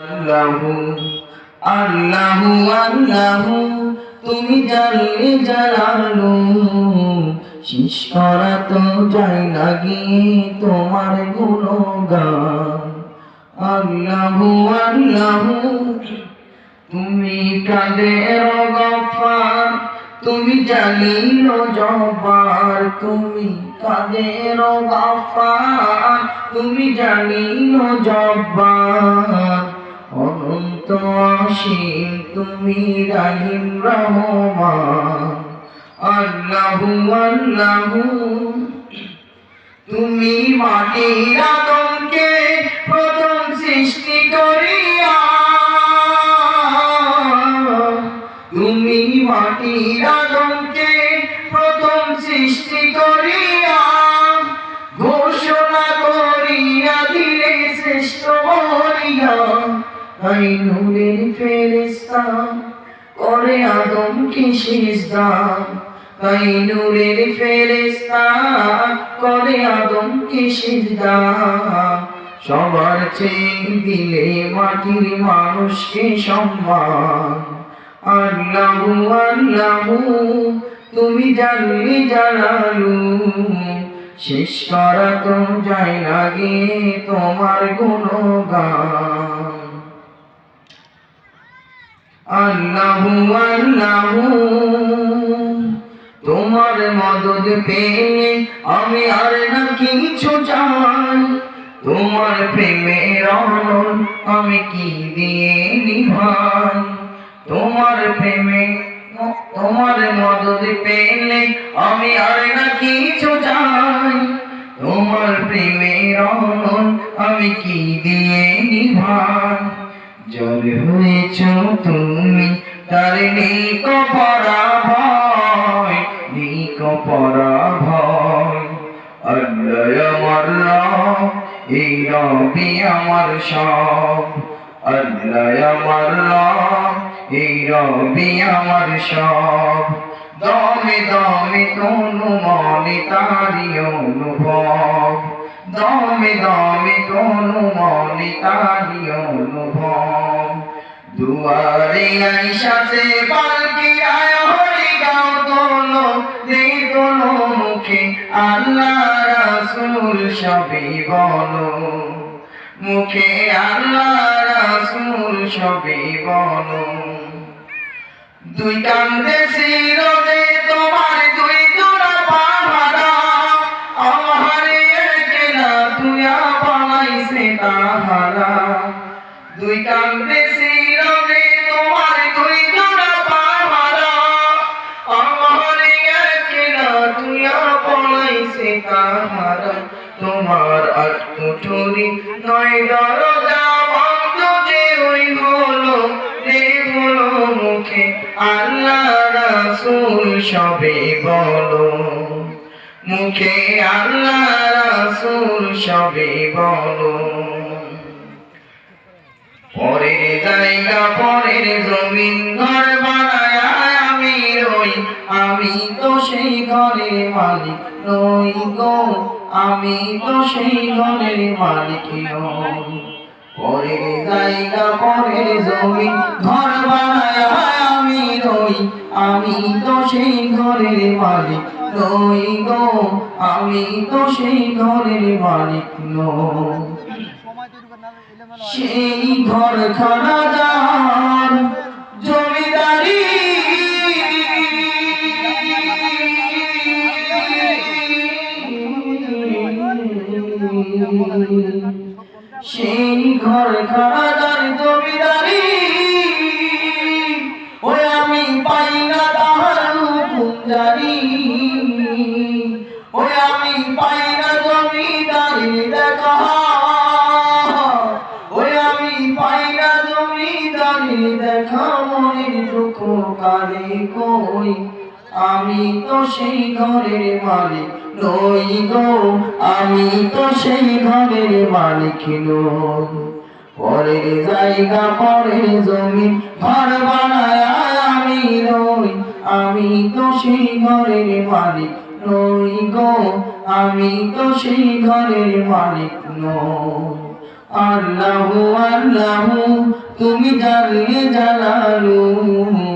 আল্লাহু আল্লাহু আল্লাহু, তুমি জানলে জানালো শেষ করা তো যায় না গিয়ে তোমার গুণগান। আল্লাহু আল্লাহু, তুমি কাদের গফার তুমি জালিল জব্বার তুমি কাদের গফার তুমি জালিল জব্বার অনন্ত অসীম তুমি রাহিম রহমান। তুমি মাটির আদমকে প্রথম সৃষ্টি করিয়া। তুমি মাটির প্রথম সৃষ্টি করিয়া। ঘোষণা করিয়া দিলে শ্রেষ্ঠ বলিয়া নূরের ফেরেস্তা করে আদমকে সিজদা? তাই নূরের ফেরেস্তা করে আদমকে সিজদা? সবার চেয়ে দিলে মাটির মানুষকে সম্মান। আল্লাহু আল্লাহু, তুমি জানলে জানালু শেষ করা তো যায় না গে তোমার গুণগান। আল্লাহু আল্লাহু। তোমার মদদ পেলে আমি আর না কিছু চাই। তোমার প্রেমের অনল আমি কি দিয়ে নিভাই? তোমার প্রেমে, তোমার মদদ পেলে আমি আর না কিছু চাই। তোমার প্রেমের অনল আমি কি দিয়ে নিভাই? জল হয়েছ তুমি তার নেই কপরা ভয় নেই কপরা ভয় আল্লাহ আমার এই রবি আমার সব। আল্লাহ আমার এই আমার সব। দমে দমে তনু মনে তারি অনুভব। দমে দমে তনু মনে তারি অনুভব। দুয়ারে আইসাছে পালকি আয় হরি গাও তোলো নেই কোনো মুখে আল্লাহ রাসূল সবই বলো। মুখে আল্লাহ রাসূল সবই বলো। দুই কান্দে সিরদে তোমার দুই জোড়া পাহারা আমারে একলা তুই পালাইছে তাহারা। দুই কান্দে কুঠুরি নয় দরজা বন্ধ যে ওই হলো হলো মুখে আল্লাহ রাসূল সবে বলো। মুখে আল্লাহ রাসূল সবে বলো। পরের জায়গা, পরের জমিন, ঘর আমি তো সেই ঘরের মালিক নই গো। আমি তো সেই ঘরের মালিক নই। পরের জায়গা, পরের জমিন ঘর বানায় আমি রই। আমি তো সেই ঘরের মালিক নই গো। আমি তো সেই ঘরের মালিক নই। সেই ঘর খানা যার কালে কই? আমি তো সেই ঘরের মালিক নই গো। আমি তো সেই ঘরের মালিক নই। পরের জায়গা, পরের জমি, ঘর বানায় আমি নই। আমি তো সেই ঘরের মালিক নই গো। আমি তো সেই ঘরের মালিক নই। আল্লাহু আল্লাহু, তুমি জানলে জালালু।